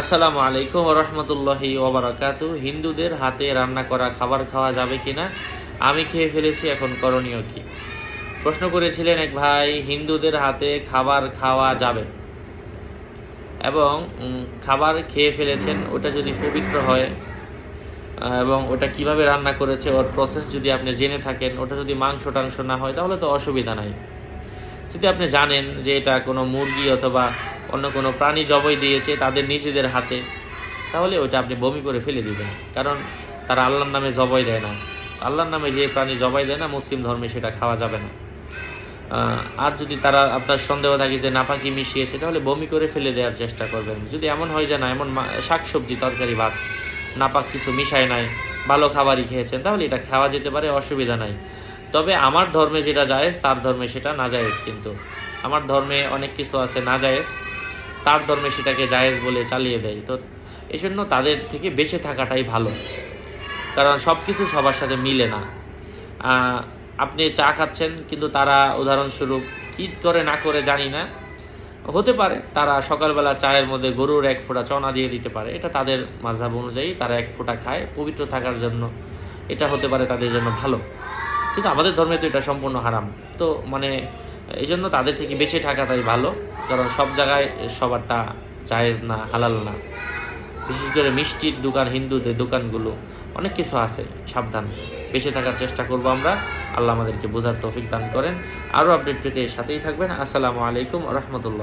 আসসালামু আলাইকুম রহমতুল্লাহি ওবরাকাত হিন্দুদের হাতে রান্না করা খাবার খাওয়া যাবে কিনা? আমি খেয়ে ফেলেছি, এখন করণীয় কি? প্রশ্ন করেছিলেন এক ভাই, হিন্দুদের হাতে খাবার খাওয়া যাবে? এবং খাবার খেয়ে ফেলেছেন, ওটা যদি পবিত্র হয় এবং ওটা কীভাবে রান্না করেছে, ওর প্রসেস যদি আপনি জেনে থাকেন, ওটা যদি মাংস টাংস না হয়, তাহলে তো অসুবিধা নাই। যদি আপনি জানেন যে এটা কোনো মুরগি অথবা অন্য কোনো প্রাণী জবাই দিয়েছে তাদের নিজেদের হাতে, তাহলে ওইটা আপনি বমি করে ফেলে দিবেন। কারণ তারা আল্লাহর নামে জবাই দেয় না। আল্লাহর নামে যে প্রাণী জবাই দেয় না, মুসলিম ধর্মে সেটা খাওয়া যাবে না। আর যদি তারা আপনার সন্দেহ থাকে যে নাপাকি মিশিয়েছে, তাহলে বমি করে ফেলে দেওয়ার চেষ্টা করবেন। যদি এমন হয় যে না, এমন শাকসবজি তরকারি ভাত, নাপাক কিছু মিশায় নাই, ভালো খাবারই খেয়েছেন, তাহলে এটা খাওয়া যেতে পারে, অসুবিধা নাই। তবে আমার ধর্মে যেটা জায়েজ, তার ধর্মে সেটা না জায়েজ কিন্তু। আমার ধর্মে অনেক কিছু আছে না জায়েজ তার ধর্মে সেটাকে জায়েজ বলে চালিয়ে দেয়। তো এই জন্য তাদের থেকে বেঁচে থাকাটাই ভালো। কারণ সব কিছু সবার সাথে মিলে না। আপনি চা খাচ্ছেন, কিন্তু তারা উদাহরণস্বরূপ কী করে না করে জানি না। হতে পারে, তারা সকালবেলা চায়ের মধ্যে গরুর এক ফোঁটা চনা দিয়ে দিতে পারে। এটা তাদের মাঝাব অনুযায়ী তারা এক ফোঁটা খায় পবিত্র থাকার জন্য। এটা হতে পারে তাদের জন্য ভালো। কিন্তু আমাদের ধর্মে তো এটা সম্পূর্ণ হারাম। তো মানে এই জন্য তাদের থেকে বেশি থাকাটাই ভালো, কারণ সব জায়গায় সবারটা জায়েজ না, হালাল না। বিশেষ করে মিষ্টির দোকান, হিন্দুদের দোকানগুলো, অনেক কিছু আছে, সাবধান। বেশি থাকার চেষ্টা করব আমরা। আল্লাহ আমাদেরকে বোঝার তৌফিক দান করেন। আরও আপডেট পেতে সাথেই থাকবেন। আসসালামু আলাইকুম রহমতুল্লাহ।